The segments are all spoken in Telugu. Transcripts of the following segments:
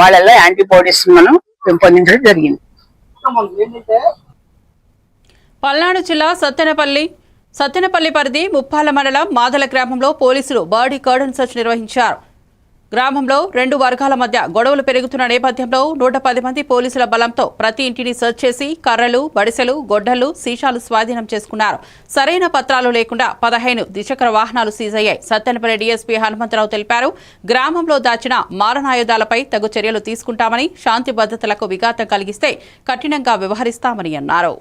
వాళ్ళల్లో యాంటీబాడీస్ మనం పెంపొందించడం జరిగింది. పల్నాడు జిల్లా సత్తెనపల్లి సత్తెనపల్లి పరిధి ముప్పాల మండలం మాదల గ్రామంలో పోలీసులు బాడీ కార్డన్ సెర్చ్ నిర్వహించారు. గ్రామంలో రెండు వర్గాల మధ్య గొడవలు పెరుగుతున్న నేపథ్యంలో నూట పది మంది పోలీసుల బలంతో ప్రతి ఇంటిని సెర్చ్ చేసి కర్రలు బడిసెలు గొడ్డలు సీసాలు స్వాధీనం చేసుకున్నారు. సరైన పత్రాలు లేకుండా పదహైను ద్విచక్ర వాహనాలు సీజ్ అయ్యాయి. సత్తెనపల్లి డీఎస్పీ హనుమంతరావు తెలిపారు గ్రామంలో దాచిన మారణాయుధాలపై తగు చర్యలు తీసుకుంటామని శాంతి భద్రతలకు విఘాతం కలిగిస్తే కఠినంగా వ్యవహరిస్తామని అన్నారు.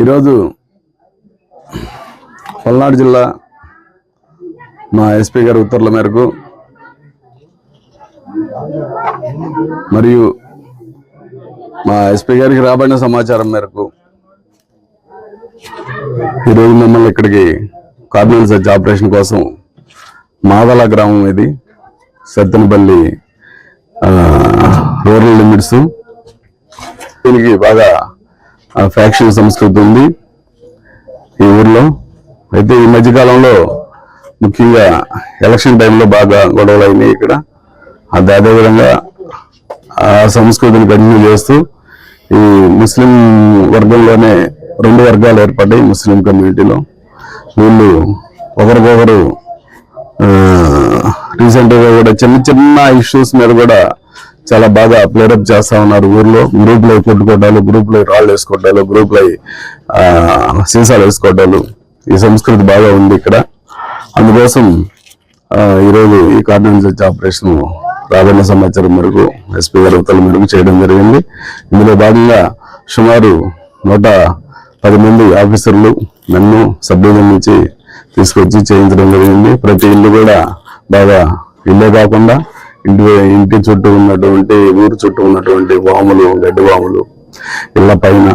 ఈరోజు పల్నాడు జిల్లా మా ఎస్పీ గారి ఉత్తర్వుల మేరకు మరియు మా ఎస్పీ గారికి రాబడిన సమాచారం మేరకు ఈరోజు మిమ్మల్ని ఇక్కడికి కార్డినల్ సర్చ్ ఆపరేషన్ కోసం మాదల గ్రామం ఇది సత్తెనపల్లి రూరల్ లిమిట్స్. దీనికి బాగా ఫ్యాక్షన్ సంస్కృతి ఉంది ఈ ఊర్లో. అయితే ఈ మధ్యకాలంలో ముఖ్యంగా ఎలక్షన్ టైంలో బాగా గొడవలు అయినాయి ఇక్కడ. అది అదేవిధంగా ఆ సంస్కృతిని కంటిన్యూ చేస్తూ ఈ ముస్లిం వర్గంలోనే రెండు వర్గాలు ఏర్పడ్డాయి ముస్లిం కమ్యూనిటీలో. వీళ్ళు ఒకరికొకరు రీసెంట్గా కూడా చిన్న చిన్న ఇష్యూస్ మీద కూడా చాలా బాగా ప్లేరప్ చేస్తా ఉన్నారు ఊర్లో. గ్రూప్లో కొట్టుకోవడాలు గ్రూప్లో రాళ్ళు వేసుకోవడాలు గ్రూప్లో సీసాలు వేసుకోవడాలు ఈ సంస్కృతి బాగా ఉంది ఇక్కడ. అందుకోసం ఈరోజు ఈ కార్డినెన్స్ ఆపరేషన్ రాబడిన సమాచారం మేరకు ఎస్పీ గారి ఉత్తర్వుల మేరకు చేయడం జరిగింది. ఇందులో భాగంగా సుమారు నూట పది మంది ఆఫీసర్లు నన్ను సభ్యుల నుంచి తీసుకొచ్చి చేయించడం జరిగింది. ప్రతి ఇల్లు కూడా బాగా ఇల్లే కాకుండా ఇంటి ఇంటి చుట్టూ ఉన్నటువంటి ఊరు చుట్టూ ఉన్నటువంటి వాములు గడ్డి వాములు ఇళ్ళ పైన.